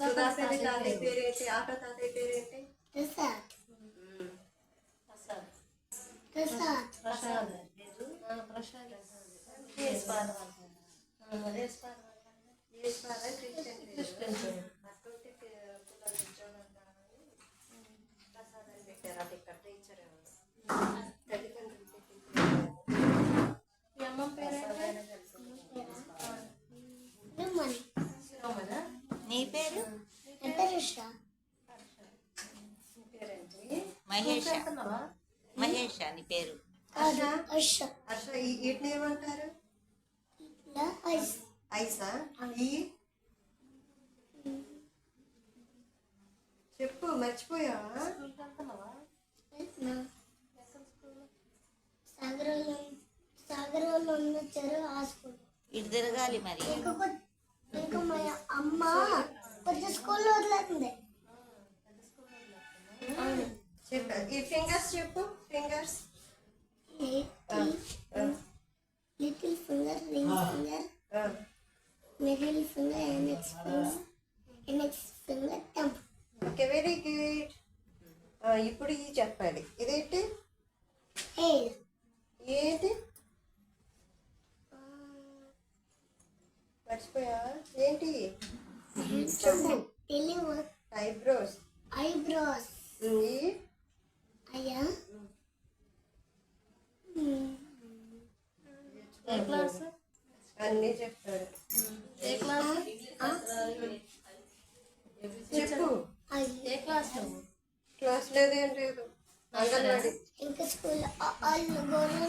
సుధా పెళ్ళి తాతయ్య పేరేంటి ఆటో తాతయ్య పేరేంటి ప్రసాద్. ప్రసాద్. ప్రసాద్. క్రిస్టియన్ నీ పేరు? మహేష? మహేష నీ పేరు? వీటిని ఏమంటారు? ఐస్. ఈ? చెప్పు మర్చిపోయావా? సాగరంలో ఉన్న చెరువు ఇటు తిరగాలి మరి. అమ్మ కొంచెం స్కూల్లో ఈ ఫింగర్స్ చెప్పు fingers little finger ring finger middle finger finger index finger thumb okay very good ఇప్పుడు ఈ చెప్పాలి. ఇదేంటి? ఏంటి మర్చిపోయావా? ఏంటి? ఐబ్రోస్. ఐబ్రోస్. అయ్యా. అన్నీ చెప్తాడు క్లాస్? చెప్పు. ఏ క్లాస్ క్లాస్ లేదేం లేదు. అంగన్వాడి. ఇంకా స్కూల్ వాళ్ళు గోర్లు